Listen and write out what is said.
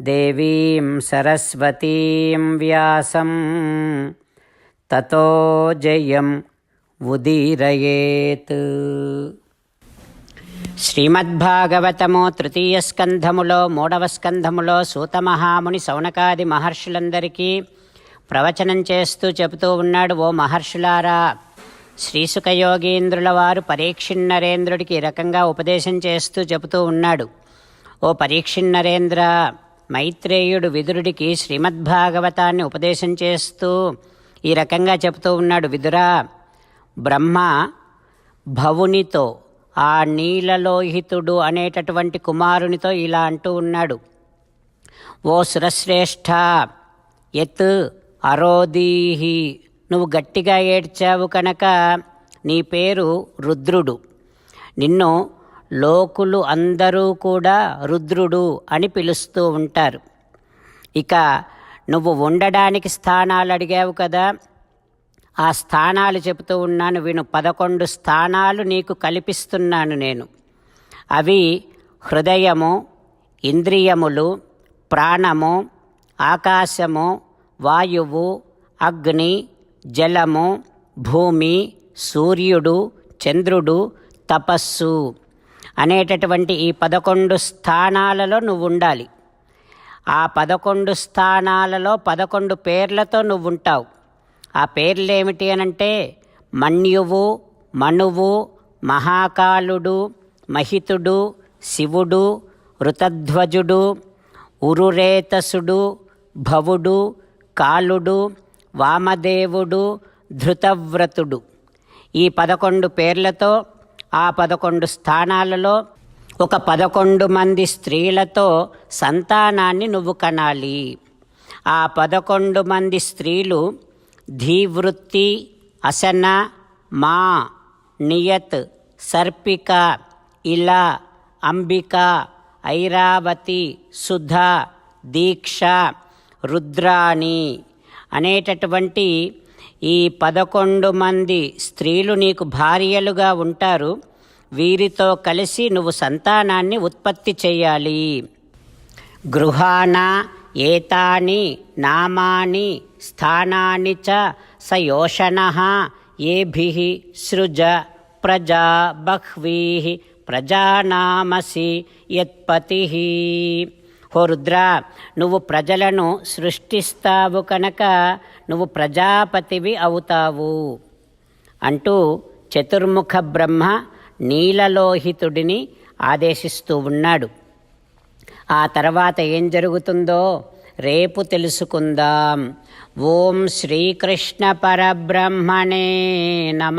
దేవీం సరస్వతీం వ్యాసం తతో జయం ఉదీరయేత్ శ్రీమద్భాగవతము తృతీయ స్కంధములో మూడవ స్కంధములో సూతమహాముని సౌనకాది మహర్షులందరికీ ప్రవచనం చేస్తూ చెబుతూ ఉన్నాడు ఓ మహర్షులారా. శ్రీసుఖయోగీంద్రుల వారు పరీక్షిన్నరేంద్రుడికి ఈ రకంగా ఉపదేశం చేస్తూ చెబుతూ ఉన్నాడు. ఓ పరీక్షిన్నరేంద్ర మైత్రేయుడు విదురుడికి శ్రీమద్భాగవతాన్ని ఉపదేశం చేస్తూ ఈ రకంగా చెబుతూ ఉన్నాడు. విదురా బ్రహ్మ భవునితో ఆ నీలలోహితుడు అనేటటువంటి కుమారునితో ఇలా అంటూ ఉన్నాడు. ఓ సురశ్రేష్ఠ ఎత్ అరోదీహి నువ్వు గట్టిగా ఏడ్చావు కనుక నీ పేరు రుద్రుడు. నిన్ను లోకులు అందరూ కూడా రుద్రుడు అని పిలుస్తూ ఉంటారు. ఇక నువ్వు ఉండడానికి స్థానాలు అడిగావు కదా. ఆ స్థానాలు చెబుతూ ఉన్నాను విను. పదకొండు స్థానాలు నీకు కల్పిస్తున్నాను నేను. అవి హృదయము ఇంద్రియములు ప్రాణము ఆకాశము వాయువు అగ్ని జలము భూమి సూర్యుడు చంద్రుడు తపస్సు. అనేటటువంటి ఈ పదకొండు స్థానాలలో నువ్వు ఉండాలి ఆ పదకొండు స్థానాలలో పదకొండు పేర్లతో నువ్వు ఉంటావు ఆ పేర్లు ఏమిటి అనంటే మన్యువు మనువు మహాకాలుడు మహితుడు శివుడు ఋతధ్వజుడు ఉరురేతసుడు భవుడు కాలుడు వామదేవుడు ధృతవ్రతుడు. ఈ పదకొండు పేర్లతో ఆ పదకొండు స్థానాలలో ఒక పదకొండు మంది స్త్రీలతో సంతానాన్ని నువ్వు కనాలి. ఆ పదకొండు మంది స్త్రీలు ధీవృత్తి అసన మా నియత్ సర్పిక ఇలా అంబిక ఐరావతి సుధ దీక్ష రుద్రాణి అనేటటువంటి ఈ పదకొండు మంది స్త్రీలు నీకు భార్యలుగా ఉంటారు. వీరితో కలిసి నువ్వు సంతానాన్ని ఉత్పత్తి చేయాలి. గృహాన ఏతాని నామాని స్థానాని చ సయోషణ ఏభి సృజ ప్రజా బహ్వీ ప్రజానామసి యత్పతి. ఓ రుద్ర నువ్వు ప్రజలను సృష్టిస్తావు కనుక నువ్వు ప్రజాపతివి అవుతావు. అంటూ చతుర్ముఖ బ్రహ్మ నీలలోహితుడిని ఆదేశిస్తూ ఉన్నాడు. ఆ తర్వాత ఏం జరుగుతుందో రేపు తెలుసుకుందాం. ఓం శ్రీకృష్ణ పరబ్రహ్మణే నమ.